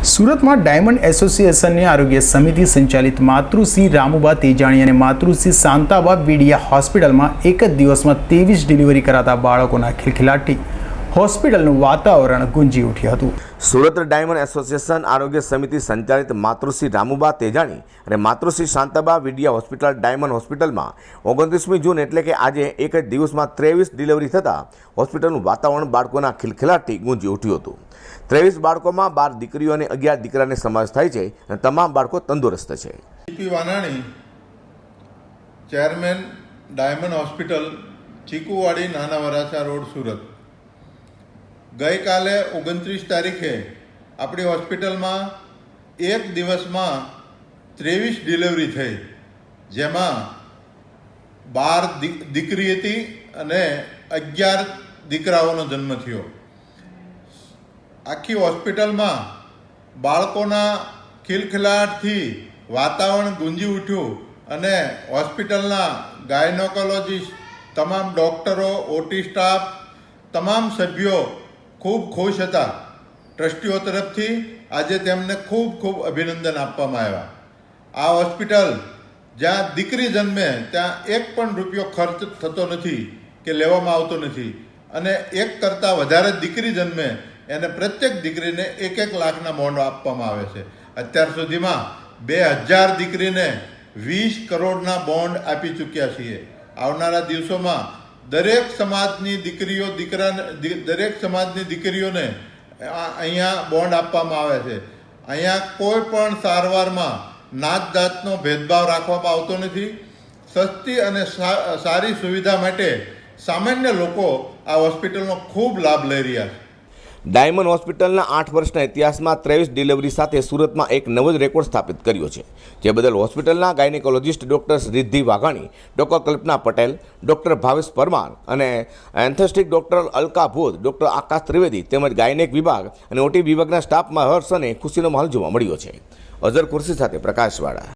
સુરતમાં ડાયમંડ એસોસિએશનની આરોગ્ય સમિતિ સંચાલિત માતૃશ્રી રામુબા તેજાણી અને માતૃશ્રી શાંતાબા વીડિયા હોસ્પિટલમાં એક જ દિવસમાં ત્રેવીસ ડિલિવરી કરાતા બાળકોના ખિલખિલાટથી હોસ્પિટલનું વાતાવરણ ગુંજી ઉઠ્યું હતું. સુરત ડાયમંડ એસોસિએશન આરોગ્ય સમિતિ સંચાલિત માતૃશ્રી રામુબા તેજાણી અને માતૃશ્રી શાંતાબા વિડિયા હોસ્પિટલ ડાયમંડ હોસ્પિટલમાં ઓગણત્રીસમી જૂન એટલે કે આજે એક જ દિવસમાં ત્રેવીસ ડિલિવરી થતાં હોસ્પિટલનું વાતાવરણ બાળકોના ખિલખિલાટથી ગુંજી ઉઠ્યું હતું. ત્રેવીસ બાળકોમાં બાર દીકરીઓ અને અગિયાર દીકરાને સમાવેશ થાય છે અને તમામ બાળકો તંદુરસ્ત છે. Vanani chairman diamond hospital Chikuwadi Nana Varachha road Surat. ગઈકાલે ઓગણત્રીસ તારીખે આપણી હોસ્પિટલમાં એક દિવસમાં ત્રેવીસ ડિલિવરી થઈ, જેમાં બાર દીકરી હતી અને અગિયાર દીકરાઓનો જન્મ થયો. આખી હોસ્પિટલમાં બાળકોના ખિલખિલાટથી વાતાવરણ ગુંજી ઉઠ્યું અને હોસ્પિટલના ગાયનોકોલોજીસ્ટ, તમામ ડૉક્ટરો, ઓટી સ્ટાફ, તમામ સભ્યો ખૂબ ખુશ હતા. ટ્રસ્ટીઓ તરફથી આજે તેમને ખૂબ ખૂબ અભિનંદન આપવામાં આવ્યા. આ હોસ્પિટલ જ્યાં દીકરી જન્મે ત્યાં એક પણ રૂપિયો ખર્ચ થતો નથી કે લેવામાં આવતો નથી. અને એક કરતાં વધારે દીકરી જન્મે એને પ્રત્યેક દીકરીને એક એક લાખના બોન્ડ આપવામાં આવે છે. અત્યાર સુધીમાં બે હજાર દીકરીને વીસ કરોડના બોન્ડ આપી ચૂક્યા છીએ. આવનારા દિવસોમાં દરેક સમાજની દીકરીઓ દીકરાને દરેક સમાજની દીકરીઓને અહીંયા બોન્ડ આપવામાં આવે છે. અહીંયા કોઈ પણ સારવારમાં નાત જાતનો ભેદભાવ રાખવામાં આવતો નથી. સસ્તી અને સારી સુવિધા માટે સામાન્ય લોકો આ હોસ્પિટલનો ખૂબ લાભ લઈ રહ્યા છે. ડાયમંડ હોસ્પિટલના આઠ વર્ષના ઇતિહાસમાં ત્રેવીસ ડિલિવરી સાથે સુરતમાં એક નવો જ રેકોર્ડ સ્થાપિત કર્યો છે. જે બદલ હોસ્પિટલના gynaecologist doctor Riddhi Vaghani, doctor Kalpana Patel, doctor Bhavesh Parmar અને anaesthetic doctor Alka Bhoj doctor Akash Trivedi તેમજ ગાયનેક વિભાગ અને ઓટી વિભાગના સ્ટાફમાં હર્ષ અને ખુશીનો માહોલ જોવા મળ્યો છે. અઝર કુર્સી સાથે પ્રકાશવાળા.